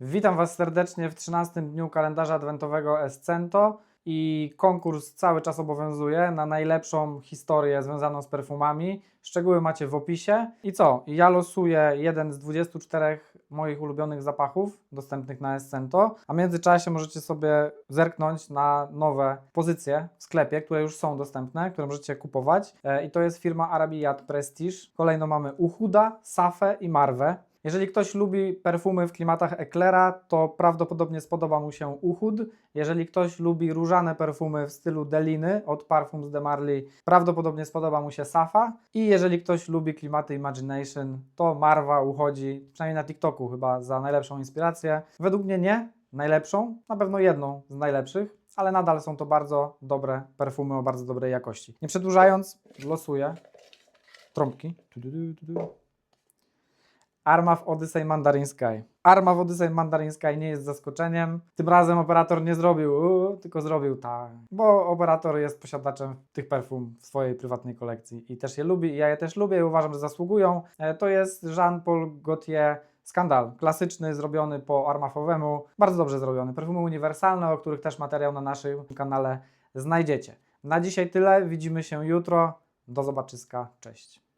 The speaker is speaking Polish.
Witam Was serdecznie w 13 dniu kalendarza adwentowego Escento i konkurs cały czas obowiązuje na najlepszą historię związaną z perfumami. Szczegóły macie w opisie. I co? Ja losuję jeden z 24 moich ulubionych zapachów dostępnych na Escento, a w międzyczasie możecie sobie zerknąć na nowe pozycje w sklepie, które już są dostępne, które możecie kupować. E, I to jest firma Arabiyat Prestige. Kolejno mamy Uhuda, Safę i Marwę. Jeżeli ktoś lubi perfumy w klimatach Eclera, to prawdopodobnie spodoba mu się Uhud. Jeżeli ktoś lubi różane perfumy w stylu Deliny od Parfums de Marly, prawdopodobnie spodoba mu się Safa. I jeżeli ktoś lubi klimaty Imagination, to Marwa uchodzi, przynajmniej na TikToku chyba, za najlepszą inspirację. Według mnie nie najlepszą, na pewno jedną z najlepszych, ale nadal są to bardzo dobre perfumy o bardzo dobrej jakości. Nie przedłużając, losuję trąbki. Arma w Odyssey Mandarin Sky. Arma w Odyssey Mandarin Sky nie jest zaskoczeniem. Tym razem operator nie zrobił uuu, tylko zrobił tak. Bo operator jest posiadaczem tych perfum w swojej prywatnej kolekcji i też je lubi. i Ja je też lubię i uważam, że zasługują. E, To jest Jean-Paul Gaultier Skandal. Klasyczny, zrobiony po armafowemu. Bardzo dobrze zrobiony. Perfumy uniwersalne, o których też materiał na naszym kanale znajdziecie. Na dzisiaj tyle. Widzimy się jutro. Do zobaczyska. Cześć.